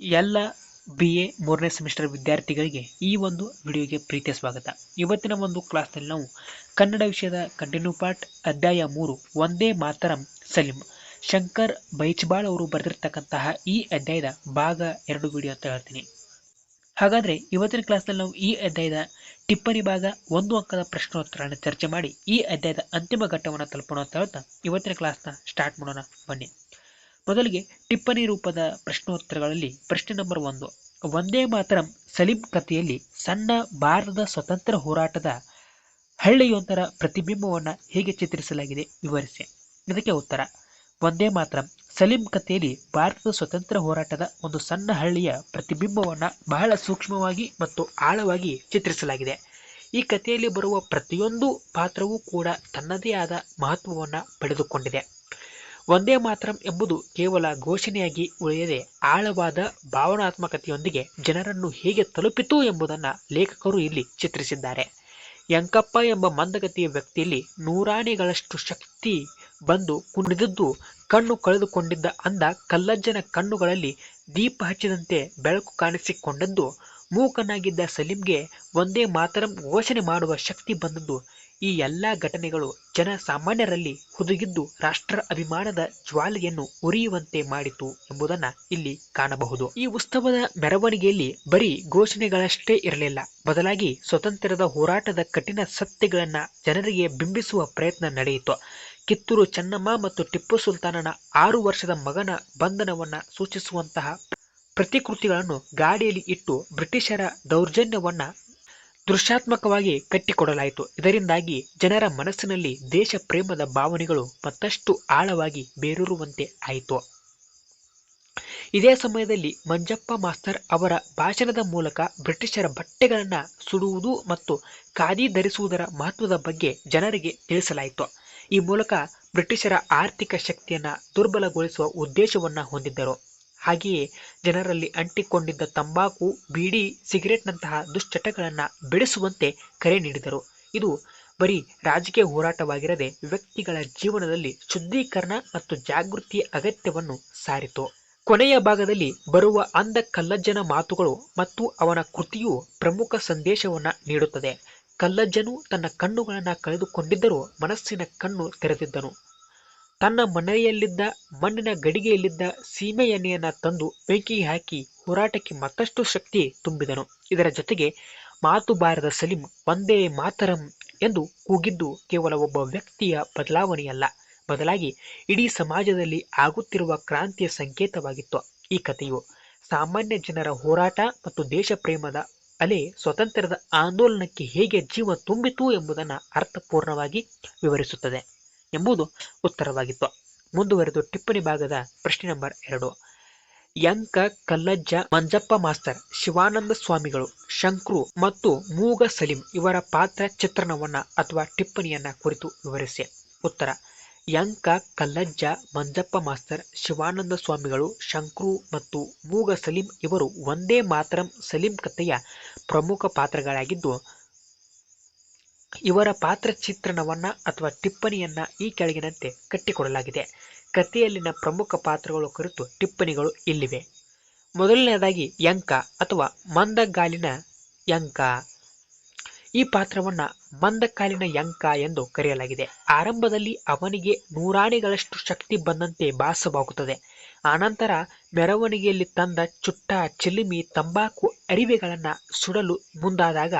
ಎಲ್ಲ B A ಮೂರನೇ semester ವಿದ್ಯಾರ್ಥಿಗಳಿಗೆ ಈ ಒಂದು ವಿಡಿಯೋಗೆ ಪ್ರೀತಿಯ ಸ್ವಾಗತ. ಇವತ್ತಿನ ಒಂದು ಕ್ಲಾಸ್ನಲ್ಲಿ ನಾವು ಕನ್ನಡ ವಿಷಯದ ಕಂಟಿನ್ಯೂ ಪಾರ್ಟ್ ಅಧ್ಯಾಯ ಮೂರು, ಒಂದೇ ಮಾತರಂ ಸಲೀಂ. ಶಂಕರ್ ಬೈಚ್ಬಾಳ್ ಅವರು ಬರೆದಿರ್ತಕ್ಕಂತಹ ಈ ಅಧ್ಯಾಯದ ಭಾಗ ಎರಡು ವಿಡಿಯೋ ಅಂತ ಹೇಳ್ತೀನಿ. ಹಾಗಾದರೆ ಇವತ್ತಿನ ಕ್ಲಾಸ್ನಲ್ಲಿ ನಾವು ಈ ಅಧ್ಯಾಯದ ಟಿಪ್ಪಣಿ ಭಾಗ, ಒಂದು ಅಂಕದ ಪ್ರಶ್ನೋತ್ತರಗಳನ್ನು ಚರ್ಚೆ ಮಾಡಿ ಈ ಅಧ್ಯಾಯದ ಅಂತಿಮ ಘಟ್ಟವನ್ನು ತಲುಪೋಣ ಅಂತ ಹೇಳ್ತಾ ಇವತ್ತಿನ ಕ್ಲಾಸ್ನ ಸ್ಟಾರ್ಟ್ ಮಾಡೋಣ. ಬನ್ನಿ. ಮೊದಲಿಗೆ ಟಿಪ್ಪಣಿ ರೂಪದ ಪ್ರಶ್ನೋತ್ತರಗಳಲ್ಲಿ ಪ್ರಶ್ನೆ ನಂಬರ್ ಒಂದು. ಒಂದೇ ಮಾತ್ರ ಸಲೀಂ ಕಥೆಯಲ್ಲಿ ಸಣ್ಣ ಭಾರತದ ಸ್ವತಂತ್ರ ಹೋರಾಟದ ಹಳ್ಳಿಯೊಂದರ ಪ್ರತಿಬಿಂಬವನ್ನು ಹೇಗೆ ಚಿತ್ರಿಸಲಾಗಿದೆ ವಿವರಿಸಿ. ಇದಕ್ಕೆ ಉತ್ತರ ಒಂದೇ ಮಾತ್ರ ಸಲೀಂ ಕಥೆಯಲ್ಲಿ ಭಾರತದ ಸ್ವತಂತ್ರ ಹೋರಾಟದ ಒಂದು ಸಣ್ಣ ಹಳ್ಳಿಯ ಪ್ರತಿಬಿಂಬವನ್ನು ಬಹಳ ಸೂಕ್ಷ್ಮವಾಗಿ ಮತ್ತು ಆಳವಾಗಿ ಚಿತ್ರಿಸಲಾಗಿದೆ. ಈ ಕಥೆಯಲ್ಲಿ ಬರುವ ಪ್ರತಿಯೊಂದು ಪಾತ್ರವೂ ಕೂಡ ತನ್ನದೇ ಆದ ಮಹತ್ವವನ್ನು ಪಡೆದುಕೊಂಡಿದೆ. ಒಂದೇ ಮಾತರಂ ಎಂಬುದು ಕೇವಲ ಘೋಷಣೆಯಾಗಿ ಉಳಿಯದೆ ಆಳವಾದ ಭಾವನಾತ್ಮಕತೆಯೊಂದಿಗೆ ಜನರನ್ನು ಹೇಗೆ ತಲುಪಿತು ಎಂಬುದನ್ನು ಲೇಖಕರು ಇಲ್ಲಿ ಚಿತ್ರಿಸಿದ್ದಾರೆ. ಯಂಕಪ್ಪ ಎಂಬ ಮಂದಗತಿಯ ವ್ಯಕ್ತಿಯಲ್ಲಿ ನೂರಾನೆಗಳಷ್ಟು ಶಕ್ತಿ ಬಂದು ಕುಣಿದದ್ದು ಕಣ್ಣು ಕಳೆದುಕೊಂಡಿದ್ದ ಅಂದ ಕಲ್ಲಜ್ಜನ ಕಣ್ಣುಗಳಲ್ಲಿ ದೀಪ ಹಚ್ಚಿದಂತೆ ಬೆಳಕು ಕಾಣಿಸಿಕೊಂಡದ್ದು ಮೂಕನಾಗಿದ್ದ ಸಲೀಂಗೆ ಒಂದೇ ಮಾತರಂ ಘೋಷಣೆ ಮಾಡುವ ಶಕ್ತಿ ಬಂದದ್ದು ಈ ಎಲ್ಲ ಘಟನೆಗಳು ಜನ ಸಾಮಾನ್ಯರಲ್ಲಿ ಹುದುಗಿದ್ದು ರಾಷ್ಟ್ರ ಅಭಿಮಾನದ ಜ್ವಾಲೆಯನ್ನು ಉರಿಯುವಂತೆ ಮಾಡಿತು ಎಂಬುದನ್ನ ಇಲ್ಲಿ ಕಾಣಬಹುದು. ಈ ಉತ್ಸವದ ಮೆರವಣಿಗೆಯಲ್ಲಿ ಬರೀ ಘೋಷಣೆಗಳಷ್ಟೇ ಇರಲಿಲ್ಲ. ಬದಲಾಗಿ ಸ್ವತಂತ್ರದ ಹೋರಾಟದ ಕಠಿಣ ಸತ್ಯಗಳನ್ನ ಜನರಿಗೆ ಬಿಂಬಿಸುವ ಪ್ರಯತ್ನ ನಡೆಯಿತು. ಕಿತ್ತೂರು ಚೆನ್ನಮ್ಮ ಮತ್ತು ಟಿಪ್ಪು ಸುಲ್ತಾನನ ಆರು ವರ್ಷದ ಮಗನ ಬಂಧನವನ್ನ ಸೂಚಿಸುವಂತಹ ಪ್ರತಿಕೃತಿಗಳನ್ನು ಗಾಡಿಯಲ್ಲಿ ಇಟ್ಟು ಬ್ರಿಟಿಷರ ದೌರ್ಜನ್ಯವನ್ನ ದೃಶ್ಯಾತ್ಮಕವಾಗಿ ಕಟ್ಟಿಕೊಡಲಾಯಿತು. ಇದರಿಂದಾಗಿ ಜನರ ಮನಸ್ಸಿನಲ್ಲಿ ದೇಶ ಪ್ರೇಮದ ಭಾವನೆಗಳು ಮತ್ತಷ್ಟು ಆಳವಾಗಿ ಬೇರೂರುವಂತೆ ಆಯಿತು. ಇದೇ ಸಮಯದಲ್ಲಿ ಮಂಜಪ್ಪ ಮಾಸ್ತರ್ ಅವರ ಭಾಷಣದ ಮೂಲಕ ಬ್ರಿಟಿಷರ ಬಟ್ಟೆಗಳನ್ನು ಸುಡುವುದು ಮತ್ತು ಖಾದಿ ಧರಿಸುವುದರ ಮಹತ್ವದ ಬಗ್ಗೆ ಜನರಿಗೆ ತಿಳಿಸಲಾಯಿತು. ಈ ಮೂಲಕ ಬ್ರಿಟಿಷರ ಆರ್ಥಿಕ ಶಕ್ತಿಯನ್ನು ದುರ್ಬಲಗೊಳಿಸುವ ಉದ್ದೇಶವನ್ನು ಹೊಂದಿದ್ದರು. ಹಾಗೆಯೇ ಜನರಲ್ಲಿ ಅಂಟಿಕೊಂಡಿದ್ದ ತಂಬಾಕು, ಬೀಡಿ, ಸಿಗರೆಟ್ನಂತಹ ದುಶ್ಚಟಗಳನ್ನು ಬೆಳೆಸುವಂತೆ ಕರೆ ನೀಡಿದರು. ಇದು ಬರೀ ರಾಜಕೀಯ ಹೋರಾಟವಾಗಿರದೆ ವ್ಯಕ್ತಿಗಳ ಜೀವನದಲ್ಲಿ ಶುದ್ಧೀಕರಣ ಮತ್ತು ಜಾಗೃತಿಯ ಅಗತ್ಯವನ್ನು ಸಾರಿತು. ಕೊನೆಯ ಭಾಗದಲ್ಲಿ ಬರುವ ಅಂದ ಕಲ್ಲಜ್ಜನ ಮಾತುಗಳು ಮತ್ತು ಅವನ ಕೃತಿಯು ಪ್ರಮುಖ ಸಂದೇಶವನ್ನು ನೀಡುತ್ತದೆ. ಕಲ್ಲಜ್ಜನು ತನ್ನ ಕಣ್ಣುಗಳನ್ನು ಕಳೆದುಕೊಂಡಿದ್ದರೂ ಮನಸ್ಸಿನ ಕಣ್ಣು ತೆರೆದಿದ್ದನು. ತನ್ನ ಮನೆಯಲ್ಲಿದ್ದ, ಮಣ್ಣಿನ ಗಡಿಗೆಯಲ್ಲಿದ್ದ ಸೀಮೆ ಎಣ್ಣೆಯನ್ನು ತಂದು ಬೆಂಕಿ ಹಾಕಿ ಹೋರಾಟಕ್ಕೆ ಮತ್ತಷ್ಟು ಶಕ್ತಿ ತುಂಬಿದನು. ಇದರ ಜೊತೆಗೆ ಮಾತು ಬಾರದ ಸಲೀಂ ಒಂದೇ ಮಾತರಂ ಎಂದು ಕೂಗಿದ್ದು ಕೇವಲ ಒಬ್ಬ ವ್ಯಕ್ತಿಯ ಬದಲಾವಣೆಯಲ್ಲ. ಬದಲಾಗಿ ಇಡೀ ಸಮಾಜದಲ್ಲಿ ಆಗುತ್ತಿರುವ ಕ್ರಾಂತಿಯ ಸಂಕೇತವಾಗಿತ್ತು ಈ ಕಥೆಯು. ಸಾಮಾನ್ಯ ಜನರ ಹೋರಾಟ ಮತ್ತು ದೇಶಪ್ರೇಮದ ಅಲೆ ಸ್ವತಂತ್ರದ ಆಂದೋಲನಕ್ಕೆ ಹೇಗೆ ಜೀವ ತುಂಬಿತು ಎಂಬುದನ್ನು ಅರ್ಥಪೂರ್ಣವಾಗಿ ವಿವರಿಸುತ್ತದೆ. ಎಂಬುದು ಉತ್ತರವಾಗಿತ್ತು. ಮುಂದುವರೆದು ಟಿಪ್ಪಣಿ ಭಾಗದ ಪ್ರಶ್ನೆ ನಂಬರ್ ಎರಡು. ಯಂಕ, ಕಲ್ಲಜ್ಜ, ಮಂಜಪ್ಪ ಮಾಸ್ತರ್, ಶಿವಾನಂದ ಸ್ವಾಮಿಗಳು, ಶಂಕ್ರು ಮತ್ತು ಮೂಗ ಸಲೀಂ ಇವರ ಪಾತ್ರ ಚಿತ್ರಣವನ್ನ ಅಥವಾ ಟಿಪ್ಪಣಿಯನ್ನ ಕುರಿತು ವಿವರಿಸಿ. ಉತ್ತರ, ಯಂಕ, ಕಲ್ಲಜ್ಜ, ಮಂಜಪ್ಪ ಮಾಸ್ತರ್, ಶಿವಾನಂದ ಸ್ವಾಮಿಗಳು, ಶಂಕ್ರು ಮತ್ತು ಮೂಗ ಸಲೀಂ ಇವರು ಒಂದೇ ಮಾತರಂ ಸಲೀಂ ಕಥೆಯ ಪ್ರಮುಖ ಪಾತ್ರಗಳಾಗಿದ್ದು ಇವರ ಪಾತ್ರ ಚಿತ್ರಣವನ್ನ ಅಥವಾ ಟಿಪ್ಪಣಿಯನ್ನ ಈ ಕೆಳಗಿನಂತೆ ಕಟ್ಟಿಕೊಡಲಾಗಿದೆ. ಕಥೆಯಲ್ಲಿನ ಪ್ರಮುಖ ಪಾತ್ರಗಳು ಕುರಿತು ಟಿಪ್ಪಣಿಗಳು ಇಲ್ಲಿವೆ. ಮೊದಲನೆಯದಾಗಿ ಯಂಕ ಅಥವಾ ಮಂದಗಾಲಿನ ಯಂಕ. ಈ ಪಾತ್ರವನ್ನ ಮಂದಕಾಲಿನ ಯಂಕ ಎಂದು ಕರೆಯಲಾಗಿದೆ. ಆರಂಭದಲ್ಲಿ ಅವನಿಗೆ ನೂರಾಣಿಗಳಷ್ಟು ಶಕ್ತಿ ಬಂದಂತೆ ಭಾಸವಾಗುತ್ತದೆ. ಆನಂತರ ಮೆರವಣಿಗೆಯಲ್ಲಿ ತಂದ ಚುಟ್ಟ, ಚಿಲಿಮಿ, ತಂಬಾಕು, ಅರಿವೆಗಳನ್ನು ಸುಡಲು ಮುಂದಾದಾಗ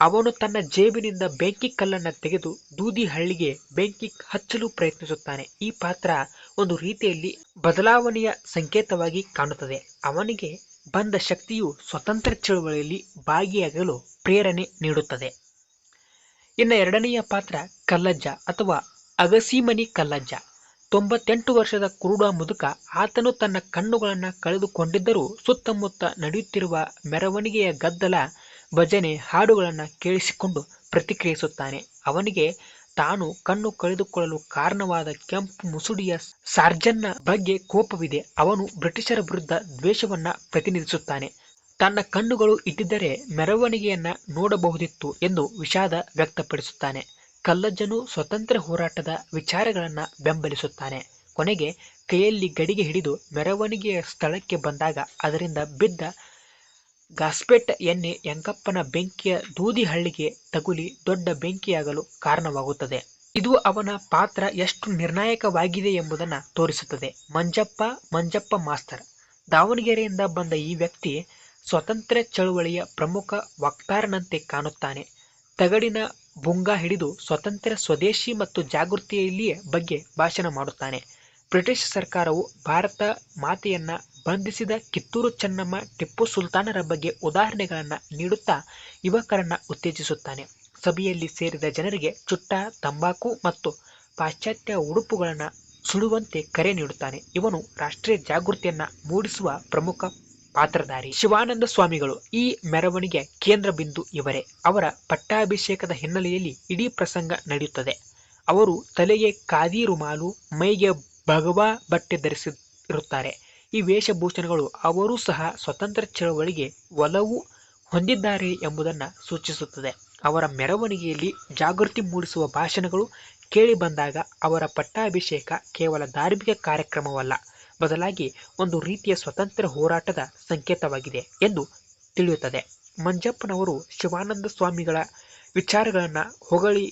ಅವನು ತನ್ನ ಜೇಬಿನಿಂದ ಬೆಂಕಿ ಕಲ್ಲನ್ನು ತೆಗೆದು ದೂದಿ ಹಳ್ಳಿಗೆ ಬೆಂಕಿ ಹಚ್ಚಲು ಪ್ರಯತ್ನಿಸುತ್ತಾನೆ. ಈ ಪಾತ್ರ ಒಂದು ರೀತಿಯಲ್ಲಿ ಬದಲಾವಣೆಯ ಸಂಕೇತವಾಗಿ ಕಾಣುತ್ತದೆ. ಅವನಿಗೆ ಬಂದ ಶಕ್ತಿಯು ಸ್ವತಂತ್ರ ಚಳುವಳಿಯಲ್ಲಿ ಭಾಗಿಯಾಗಲು ಪ್ರೇರಣೆ ನೀಡುತ್ತದೆ. ಇನ್ನು ಎರಡನೆಯ ಪಾತ್ರ ಕಲ್ಲಜ್ಜ ಅಥವಾ ಅಗಸೀಮನಿ ಕಲ್ಲಜ್ಜ. ತೊಂಬತ್ತೆಂಟು ವರ್ಷದ ಕುರುಡ ಮುದುಕ ಆತನು ತನ್ನ ಕಣ್ಣುಗಳನ್ನು ಕಳೆದುಕೊಂಡಿದ್ದರೂ ಸುತ್ತಮುತ್ತ ನಡೆಯುತ್ತಿರುವ ಮೆರವಣಿಗೆಯ ಗದ್ದಲ ಭಜನೆ ಹಾಡುಗಳನ್ನು ಕೇಳಿಸಿಕೊಂಡು ಪ್ರತಿಕ್ರಿಯಿಸುತ್ತಾನೆ. ಅವನಿಗೆ ತಾನು ಕಣ್ಣು ಕಳೆದುಕೊಳ್ಳಲು ಕಾರಣವಾದ ಕೆಂಪು ಮುಸುಡಿಯ ಸಾರ್ಜನ್ನ ಬಗ್ಗೆ ಕೋಪವಿದೆ. ಅವನು ಬ್ರಿಟಿಷರ ವಿರುದ್ಧ ದ್ವೇಷವನ್ನ ಪ್ರತಿನಿಧಿಸುತ್ತಾನೆ. ತನ್ನ ಕಣ್ಣುಗಳು ಇದ್ದಿದ್ದರೆ ಮೆರವಣಿಗೆಯನ್ನ ನೋಡಬಹುದಿತ್ತು ಎಂದು ವಿಷಾದ ವ್ಯಕ್ತಪಡಿಸುತ್ತಾನೆ. ಕಲ್ಲಜ್ಜನು ಸ್ವತಂತ್ರ ಹೋರಾಟದ ವಿಚಾರಗಳನ್ನ ಬೆಂಬಲಿಸುತ್ತಾನೆ. ಕೊನೆಗೆ ಕೈಯಲ್ಲಿ ಗಡಿಗೆ ಹಿಡಿದು ಮೆರವಣಿಗೆಯ ಸ್ಥಳಕ್ಕೆ ಬಂದಾಗ ಅದರಿಂದ ಬಿದ್ದ ಗಾಸ್ಪೆಟ್ ಎಣ್ಣೆ ಯಂಕಪ್ಪನ ಬೆಂಕಿಯ ದೂದಿ ಹಳ್ಳಿಗೆ ತಗುಲಿ ದೊಡ್ಡ ಬೆಂಕಿಯಾಗಲು ಕಾರಣವಾಗುತ್ತದೆ. ಇದು ಅವನ ಪಾತ್ರ ಎಷ್ಟು ನಿರ್ಣಾಯಕವಾಗಿದೆ ಎಂಬುದನ್ನು ತೋರಿಸುತ್ತದೆ. ಮಂಜಪ್ಪ ಮಂಜಪ್ಪ ಮಾಸ್ತರ್. ದಾವಣಗೆರೆಯಿಂದ ಬಂದ ಈ ವ್ಯಕ್ತಿ ಸ್ವತಂತ್ರ ಚಳುವಳಿಯ ಪ್ರಮುಖ ವಕ್ತಾರನಂತೆ ಕಾಣುತ್ತಾನೆ. ತಗಡಿನ ಬುಂಗ ಹಿಡಿದು ಸ್ವತಂತ್ರ ಸ್ವದೇಶಿ ಮತ್ತು ಜಾಗೃತಿಯಲ್ಲಿಯೇ ಬಗ್ಗೆ ಭಾಷಣ ಮಾಡುತ್ತಾನೆ. ಬ್ರಿಟಿಷ್ ಸರ್ಕಾರವು ಭಾರತ ಮಾತೆಯನ್ನ ಬಂಧಿಸಿದ ಕಿತ್ತೂರು ಚೆನ್ನಮ್ಮ ಟಿಪ್ಪು ಸುಲ್ತಾನರ ಬಗ್ಗೆ ಉದಾಹರಣೆಗಳನ್ನು ನೀಡುತ್ತಾ ಯುವಕರನ್ನು ಉತ್ತೇಜಿಸುತ್ತಾನೆ. ಸಭೆಯಲ್ಲಿ ಸೇರಿದ ಜನರಿಗೆ ಚುಟ್ಟ, ತಂಬಾಕು ಮತ್ತು ಪಾಶ್ಚಾತ್ಯ ಉಡುಪುಗಳನ್ನು ಸುಡುವಂತೆ ಕರೆ ನೀಡುತ್ತಾನೆ. ಇವನು ರಾಷ್ಟ್ರೀಯ ಜಾಗೃತಿಯನ್ನು ಮೂಡಿಸುವ ಪ್ರಮುಖ ಪಾತ್ರಧಾರಿ. ಶಿವಾನಂದ ಸ್ವಾಮಿಗಳು ಈ ಮೆರವಣಿಗೆ ಕೇಂದ್ರ ಬಿಂದು ಇವರೇ. ಅವರ ಪಟ್ಟಾಭಿಷೇಕದ ಹಿನ್ನೆಲೆಯಲ್ಲಿ ಇಡೀ ಪ್ರಸಂಗ ನಡೆಯುತ್ತದೆ. ಅವರು ತಲೆಗೆ ಖಾದಿ ರುಮಾಲು ಮೈಗೆ ಭಗವಾ ಬಟ್ಟೆ ಧರಿಸಿರುತ್ತಾರೆ. ಈ ವೇಷಭೂಷಣಗಳು ಅವರೂ ಸಹ ಸ್ವತಂತ್ರ ಚಳವಳಿಗೆ ಒಲವು ಹೊಂದಿದ್ದಾರೆ ಎಂಬುದನ್ನು ಸೂಚಿಸುತ್ತದೆ. ಅವರ ಮೆರವಣಿಗೆಯಲ್ಲಿ ಜಾಗೃತಿ ಮೂಡಿಸುವ ಭಾಷಣಗಳು ಕೇಳಿ ಬಂದಾಗ ಅವರ ಪಟ್ಟಾಭಿಷೇಕ ಕೇವಲ ಧಾರ್ಮಿಕ ಕಾರ್ಯಕ್ರಮವಲ್ಲ, ಬದಲಾಗಿ ಒಂದು ರೀತಿಯ ಸ್ವತಂತ್ರ ಹೋರಾಟದ ಸಂಕೇತವಾಗಿದೆ ಎಂದು ತಿಳಿಯುತ್ತದೆ. ಮಂಜಪ್ಪನವರು ಶಿವಾನಂದ ಸ್ವಾಮಿಗಳ ವಿಚಾರಗಳನ್ನು ಹೊಗಳಿ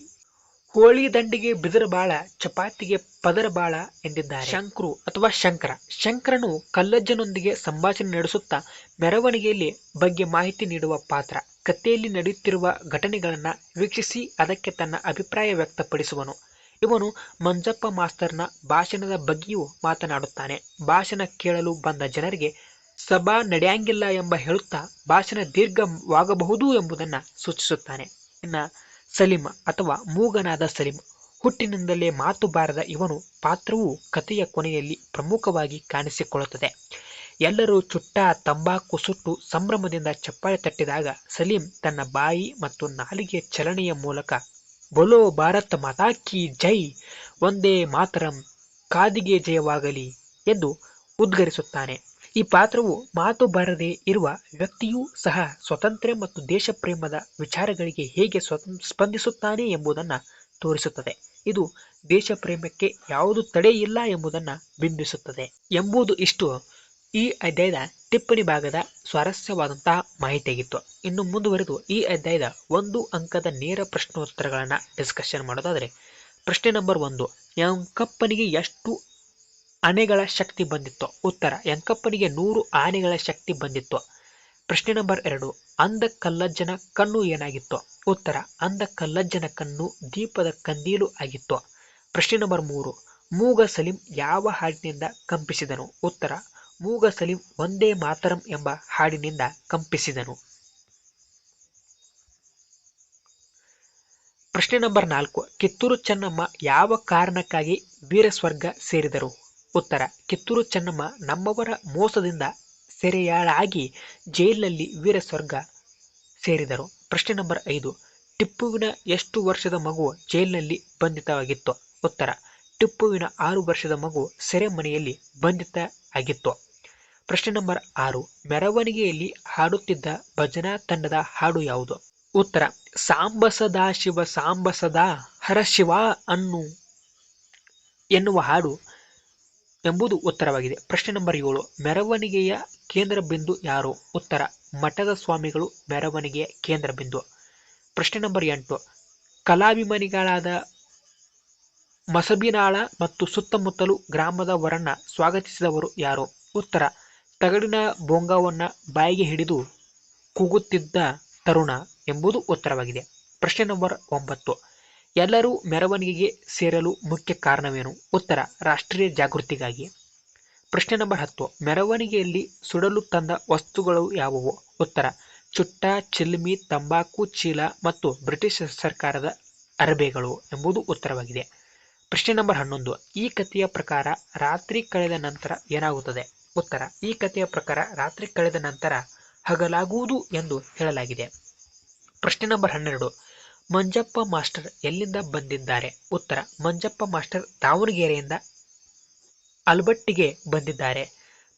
ಹೋಳಿ ದಂಡಿಗೆ ಬಿದಿರ ಬಾಳ, ಚಪಾತಿಗೆ ಪದರ ಬಾಳ ಎಂದಿದ್ದಾರೆ. ಶಂಕ್ರು ಅಥವಾ ಶಂಕರ. ಶಂಕರನು ಕಲ್ಲಜ್ಜನೊಂದಿಗೆ ಸಂಭಾಷಣೆ ನಡೆಸುತ್ತಾ ಮೆರವಣಿಗೆಯಲ್ಲಿ ಬಗ್ಗೆ ಮಾಹಿತಿ ನೀಡುವ ಪಾತ್ರ. ಕಥೆಯಲ್ಲಿ ನಡೆಯುತ್ತಿರುವ ಘಟನೆಗಳನ್ನು ವೀಕ್ಷಿಸಿ ಅದಕ್ಕೆ ತನ್ನ ಅಭಿಪ್ರಾಯ ವ್ಯಕ್ತಪಡಿಸುವನು. ಇವನು ಮಂಜಪ್ಪ ಮಾಸ್ತರ್ನ ಭಾಷಣದ ಬಗ್ಗೆಯೂ ಮಾತನಾಡುತ್ತಾನೆ. ಭಾಷಣ ಕೇಳಲು ಬಂದ ಜನರಿಗೆ, ಸಭಾ ನಡೆಯಂಗಿಲ್ಲ ಎಂಬ ಹೇಳುತ್ತಾ ಭಾಷಣ ದೀರ್ಘವಾಗಬಹುದು ಎಂಬುದನ್ನು ಸೂಚಿಸುತ್ತಾನೆ. ಇನ್ನ ಸಲೀಂ ಅಥವಾ ಮೂಗನಾದ ಸಲೀಂ ಹುಟ್ಟಿನಿಂದಲೇ ಮಾತು ಬಾರದ ಇವನು ಪಾತ್ರವು ಕಥೆಯ ಕೊನೆಯಲ್ಲಿ ಪ್ರಮುಖವಾಗಿ ಕಾಣಿಸಿಕೊಳ್ಳುತ್ತದೆ. ಎಲ್ಲರೂ ಚುಟ್ಟ, ತಂಬಾಕು ಸುಟ್ಟು ಸಂಭ್ರಮದಿಂದ ಚಪ್ಪಾಳೆ ತಟ್ಟಿದಾಗ ಸಲೀಂ ತನ್ನ ಬಾಯಿ ಮತ್ತು ನಾಲಿಗೆಯ ಚಲನೆಯ ಮೂಲಕ, ಬೊಲೋ ಭಾರತ ಮಾತಾ ಕಿ ಜೈ ಒಂದೇ ಮಾತರಂ, ಕಾದಿಗೆ ಜಯವಾಗಲಿ ಎಂದು ಉದ್ಗರಿಸುತ್ತಾನೆ. ಈ ಪಾತ್ರವು ಮಾತು ಬಾರದೇ ಇರುವ ವ್ಯಕ್ತಿಯೂ ಸಹ ಸ್ವತಂತ್ರ ಮತ್ತು ದೇಶಪ್ರೇಮದ ವಿಚಾರಗಳಿಗೆ ಹೇಗೆ ಸ್ವತಂ, ಸ್ಪಂದಿಸುತ್ತಾನೆ ಎಂಬುದನ್ನು ತೋರಿಸುತ್ತದೆ. ಇದು ದೇಶಪ್ರೇಮಕ್ಕೆ ಯಾವುದು ತಡೆ ಇಲ್ಲ ಎಂಬುದನ್ನು ಬಿಂಬಿಸುತ್ತದೆ ಎಂಬುದು ಇಷ್ಟು. ಈ ಅಧ್ಯಾಯದ ಟಿಪ್ಪಣಿ ಭಾಗದ ಸ್ವಾರಸ್ಯವಾದಂತಹ ಮಾಹಿತಿಯಾಗಿತ್ತು. ಇನ್ನು ಮುಂದುವರೆದು ಈ ಅಧ್ಯಾಯದ ಒಂದು ಅಂಕದ ನೇರ ಪ್ರಶ್ನೋತ್ತರಗಳನ್ನು ಡಿಸ್ಕಷನ್ ಮಾಡೋದಾದರೆ, ಪ್ರಶ್ನೆ ನಂಬರ್ ಒಂದು, ಯಂಕಪ್ಪನಿಗೆ ಎಷ್ಟು ಆನೆಗಳ ಶಕ್ತಿ ಬಂದಿತ್ತು. ಉತ್ತರ ಯಂಕಪ್ಪನಿಗೆ ನೂರು ಆನೆಗಳ ಶಕ್ತಿ ಬಂದಿತ್ತು. ಪ್ರಶ್ನೆ ನಂಬರ್ ಎರಡು ಅಂಧ ಕಲ್ಲಜ್ಜನ ಕಣ್ಣು ಏನಾಗಿತ್ತು? ಉತ್ತರ ಅಂಧ ಕಲ್ಲಜ್ಜನ ಕಣ್ಣು ದೀಪದ ಕಂದೀಲು ಆಗಿತ್ತು. ಪ್ರಶ್ನೆ ನಂಬರ್ ಮೂರು, ಮೂಗ ಸಲೀಂ ಯಾವ ಹಾಡಿನಿಂದ ಕಂಪಿಸಿದನು? ಉತ್ತರ, ಮೂಗ ಸಲೀಂ ಒಂದೇ ಮಾತರಂ ಎಂಬ ಹಾಡಿನಿಂದ ಕಂಪಿಸಿದನು. ಪ್ರಶ್ನೆ ನಂಬರ್ ನಾಲ್ಕು, ಕಿತ್ತೂರು ಚೆನ್ನಮ್ಮ ಯಾವ ಕಾರಣಕ್ಕಾಗಿ ವೀರಸ್ವರ್ಗ ಸೇರಿದರು? ಉತ್ತರ, ಕಿತ್ತೂರು ಚೆನ್ನಮ್ಮ ನಮ್ಮವರ ಮೋಸದಿಂದ ಸೆರೆಯಾಳಾಗಿ ಜೈಲಿನಲ್ಲಿ ವೀರ ಸ್ವರ್ಗ ಸೇರಿದರು. ಪ್ರಶ್ನೆ ನಂಬರ್ ಐದು, ಟಿಪ್ಪುವಿನ ಎಷ್ಟು ವರ್ಷದ ಮಗು ಜೈಲಿನಲ್ಲಿ ಬಂಧಿತವಾಗಿತ್ತು? ಉತ್ತರ, ಟಿಪ್ಪುವಿನ ಆರು ವರ್ಷದ ಮಗು ಸೆರೆಮನೆಯಲ್ಲಿ ಬಂಧಿತ ಆಗಿತ್ತು ಪ್ರಶ್ನೆ ನಂಬರ್ ಆರು, ಮೆರವಣಿಗೆಯಲ್ಲಿ ಹಾಡುತ್ತಿದ್ದ ಭಜನಾ ತಂಡದ ಹಾಡು ಯಾವುದು? ಉತ್ತರ, ಸಾಂಬಸದಾ ಶಿವ, ಸಾಂಬಸದಾ ಹರಶಿವ ಹರ ಶಿವ ಅನ್ನು ಎನ್ನುವ ಹಾಡು ಎಂಬುದು ಉತ್ತರವಾಗಿದೆ. ಪ್ರಶ್ನೆ ನಂಬರ್ ಏಳು. ಮೆರವಣಿಗೆಯ ಕೇಂದ್ರ ಬಿಂದು ಯಾರು? ಉತ್ತರ, ಮಠದ ಸ್ವಾಮಿಗಳು ಮೆರವಣಿಗೆಯ ಕೇಂದ್ರ ಬಿಂದು ಪ್ರಶ್ನೆ ನಂಬರ್ ಎಂಟು. ಕಲಾಭಿಮಾನಿಗಳಾದ ಮಸಬಿನಾಳ ಮತ್ತು ಸುತ್ತಮುತ್ತಲು ಗ್ರಾಮದವರನ್ನ ಸ್ವಾಗತಿಸಿದವರು ಯಾರು? ಉತ್ತರ, ತಗಡಿನ ಬೊಂಗವನ್ನ ಬಾಯಿಗೆ ಹಿಡಿದು ಕೂಗುತ್ತಿದ್ದ ತರುಣ ಎಂಬುದು ಉತ್ತರವಾಗಿದೆ. ಪ್ರಶ್ನೆ ನಂಬರ್ ಒಂಬತ್ತು. ಎಲ್ಲರೂ ಮೆರವಣಿಗೆಗೆ ಸೇರಲು ಮುಖ್ಯ ಕಾರಣವೇನು? ಉತ್ತರ, ರಾಷ್ಟ್ರೀಯ ಜಾಗೃತಿಗಾಗಿ. ಪ್ರಶ್ನೆ ನಂಬರ್ ಹತ್ತು, ಮೆರವಣಿಗೆಯಲ್ಲಿ ಸುಡಲು ತಂದ ವಸ್ತುಗಳು ಯಾವುವು? ಉತ್ತರ, ಚುಟ್ಟ, ಚಿಲ್ಮಿ, ತಂಬಾಕು, ಚೀಲ ಮತ್ತು ಬ್ರಿಟಿಷ್ ಸರ್ಕಾರದ ಅರಬೆಗಳು ಎಂಬುದು ಉತ್ತರವಾಗಿದೆ. ಪ್ರಶ್ನೆ ನಂಬರ್ ಹನ್ನೊಂದು, ಈ ಕಥೆಯ ಪ್ರಕಾರ ರಾತ್ರಿ ಕಳೆದ ನಂತರ ಏನಾಗುತ್ತದೆ? ಉತ್ತರ, ಈ ಕಥೆಯ ಪ್ರಕಾರ ರಾತ್ರಿ ಕಳೆದ ನಂತರ ಹಗಲಾಗುವುದು ಎಂದು ಹೇಳಲಾಗಿದೆ. ಪ್ರಶ್ನೆ ನಂಬರ್ ಹನ್ನೆರಡು ಮಂಜಪ್ಪ ಮಾಸ್ಟರ್ ಎಲ್ಲಿಂದ ಬಂದಿದ್ದಾರೆ? ಉತ್ತರ, ಮಂಜಪ್ಪ ಮಾಸ್ಟರ್ ದಾವಣಗೆರೆಯಿಂದ ಅಲ್ಬಟ್ಟಿಗೆ ಬಂದಿದ್ದಾರೆ.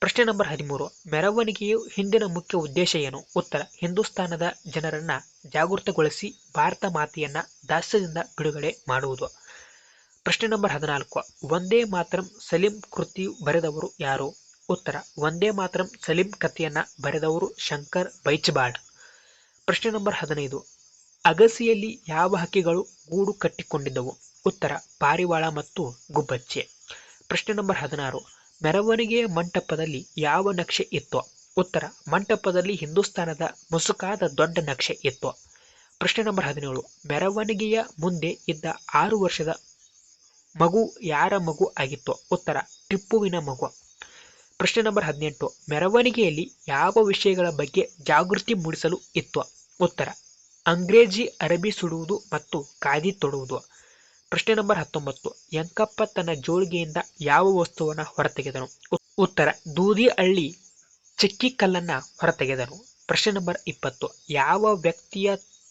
ಪ್ರಶ್ನೆ ನಂಬರ್ ಹದಿಮೂರು, ಮೆರವಣಿಗೆಯು ಹಿಂದಿನ ಮುಖ್ಯ ಉದ್ದೇಶ ಏನು? ಉತ್ತರ, ಹಿಂದೂಸ್ತಾನದ ಜನರನ್ನ ಜಾಗೃತಗೊಳಿಸಿ ಭಾರತ ಮಾತೆಯನ್ನ ದಾಸ್ಯದಿಂದ ಬಿಡುಗಡೆ ಮಾಡುವುದು. ಪ್ರಶ್ನೆ ನಂಬರ್ ಹದಿನಾಲ್ಕು ಒಂದೇ ಮಾತರಂ ಸಲೀಂ ಕೃತಿ ಬರೆದವರು ಯಾರು? ಉತ್ತರ ಒಂದೇ ಮಾತರಂ ಸಲೀಂ ಕಥೆಯನ್ನ ಬರೆದವರು ಶಂಕರ್ ಬೈಚ್ಬಾಳ್ ಪ್ರಶ್ನೆ ನಂಬರ್ ಹದಿನೈದು ಅಗಸಿಯಲ್ಲಿ ಯಾವ ಹಕ್ಕಿಗಳು ಗೂಡು ಕಟ್ಟಿಕೊಂಡಿದ್ದವು? ಉತ್ತರ, ಪಾರಿವಾಳ ಮತ್ತು ಗುಬ್ಬಚ್ಚೆ. ಪ್ರಶ್ನೆ ನಂಬರ್ ಹದಿನಾರು. ಮೆರವಣಿಗೆಯ ಮಂಟಪದಲ್ಲಿ ಯಾವ ನಕ್ಷೆ ಇತ್ತು? ಉತ್ತರ, ಮಂಟಪದಲ್ಲಿ ಹಿಂದೂಸ್ತಾನದ ಮುಸುಕಾದ ದೊಡ್ಡ ನಕ್ಷೆ ಇತ್ತು. ಪ್ರಶ್ನೆ ನಂಬರ್ ಹದಿನೇಳು. ಮೆರವಣಿಗೆಯ ಮುಂದೆ ಇದ್ದ ಆರು ವರ್ಷದ ಮಗು ಯಾರ ಮಗು ಆಗಿತ್ತು? ಉತ್ತರ, ಟಿಪ್ಪುವಿನ ಮಗು. ಪ್ರಶ್ನೆ ನಂಬರ್ ಹದಿನೆಂಟು. ಮೆರವಣಿಗೆಯಲ್ಲಿ ಯಾವ ವಿಷಯಗಳ ಬಗ್ಗೆ ಜಾಗೃತಿ ಮೂಡಿಸಲು ಇತ್ತು? ಉತ್ತರ ಅಂಗ್ರೇಜಿ ಅರಬಿ ಸುಡುವುದು ಮತ್ತು ಕಾದಿ ತೊಡುವುದು. ಪ್ರಶ್ನೆ ನಂಬರ್ ಹತ್ತೊಂಬತ್ತು. ಯಂಕಪ್ಪ ತನ್ನ ಜೋಳಿಗೆಯಿಂದ ಯಾವ ವಸ್ತುವನ್ನು ಹೊರತೆಗೆದನು? ಉತ್ತರ, ದೂದಿ ಹಳ್ಳಿ ಚಿಕ್ಕಿ ಕಲ್ಲನ್ನ ಹೊರತೆಗೆದನು. ಪ್ರಶ್ನೆ ನಂಬರ್ ಇಪ್ಪತ್ತು. ಯಾವ ವ್ಯಕ್ತಿಯ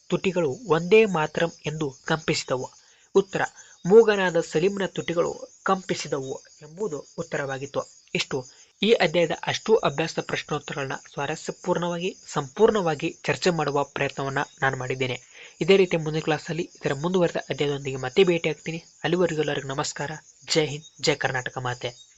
ತುಟಿಗಳು ಒಂದೇ ಮಾತ್ರ ಎಂದು ಕಂಪಿಸಿದವು? ಉತ್ತರ, ಮೂಗನಾದ ಸಲೀಮ್ನ ತುಟಿಗಳು ಕಂಪಿಸಿದವು ಎಂಬುದು ಉತ್ತರವಾಗಿತ್ತು. ಇಷ್ಟು. ಈ ಅಧ್ಯಾಯದ ಅಷ್ಟು ಅಭ್ಯಾಸ ಪ್ರಶ್ನೋತ್ತರಗಳನ್ನ ಸ್ವಾರಸ್ಯಪೂರ್ಣವಾಗಿ, ಸಂಪೂರ್ಣವಾಗಿ ಚರ್ಚೆ ಮಾಡುವ ಪ್ರಯತ್ನವನ್ನು ನಾನು ಮಾಡಿದ್ದೇನೆ. ಇದೇ ರೀತಿ ಮುಂದಿನ ಕ್ಲಾಸಲ್ಲಿ ಇದರ ಮುಂದುವರೆದ ಅಧ್ಯಾಯದೊಂದಿಗೆ ಮತ್ತೆ ಭೇಟಿ ಆಗ್ತೀನಿ ಅಲ್ಲಿವರೆಗೂ ಎಲ್ಲರಿಗೂ ನಮಸ್ಕಾರ. ಜೈ ಹಿಂದ್, ಜೈ ಕರ್ನಾಟಕ ಮಾತೆ.